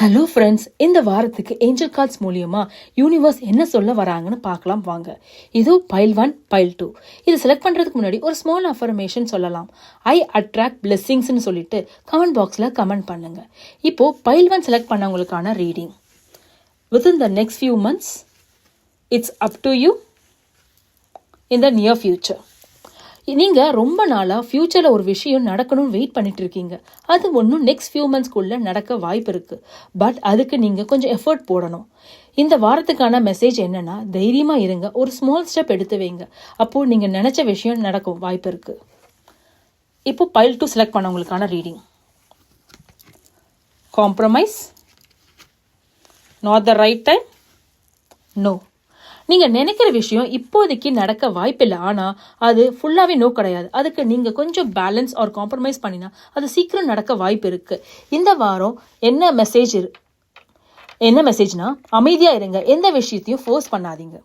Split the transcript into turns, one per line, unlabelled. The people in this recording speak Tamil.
ஹலோ ஃப்ரெண்ட்ஸ் இந்த வாரத்துக்கு ஏஞ்சல் கால்ஸ் மூலியமாக யூனிவர்ஸ் என்ன சொல்ல வராங்கன்னு பார்க்கலாம் வாங்க. இது பைல் ஒன் பைல் டூ இது செலக்ட் பண்ணுறதுக்கு முன்னாடி ஒரு ஸ்மால் அஃபர்மேஷன் சொல்லலாம். ஐ அட்ராக்ட் பிளெஸ்ஸிங்ஸ்னு சொல்லிட்டு கமெண்ட் பாக்ஸில் கமெண்ட் பண்ணுங்கள் இப்போது file one select பண்ணவங்களுக்கான reading within the next few months it's up to you in the near future நீங்கள் ரொம்ப நாளாக ஃப்யூச்சரில் ஒரு விஷயம் நடக்கணும்னு வெயிட் பண்ணிட்டு இருக்கீங்க. அது ஒன்றும் நெக்ஸ்ட் ஃபியூ மந்த்ஸ்க்குள்ளே நடக்க வாய்ப்பு இருக்குது பட் அதுக்கு நீங்கள் கொஞ்சம் எஃபர்ட் போடணும். இந்த வாரத்துக்கான மெசேஜ் என்னன்னா தைரியமாக இருங்க. ஒரு ஸ்மால் ஸ்டெப் எடுத்து வைங்க. அப்போது நீங்கள் நினச்ச விஷயம் நடக்கும் வாய்ப்பு இருக்குது இப்போ file two select பண்ணவங்களுக்கான reading compromise not the right time no நீங்கள் நினைக்கிற விஷயம் இப்போதைக்கு நடக்க வாய்ப்பில்லை. ஆனால் அது ஃபுல்லாகவே நோ கிடையாது. அதுக்கு நீங்கள் கொஞ்சம் பேலன்ஸ் ஆர் காம்ப்ரமைஸ் பண்ணினா அது சீக்கிரம் நடக்க வாய்ப்பு இருக்குது இந்த வாரம் என்ன மெசேஜ் என்ன மெசேஜ்னால் அமைதியாக இருங்க. எந்த விஷயத்தையும் ஃபோர்ஸ் பண்ணாதீங்க.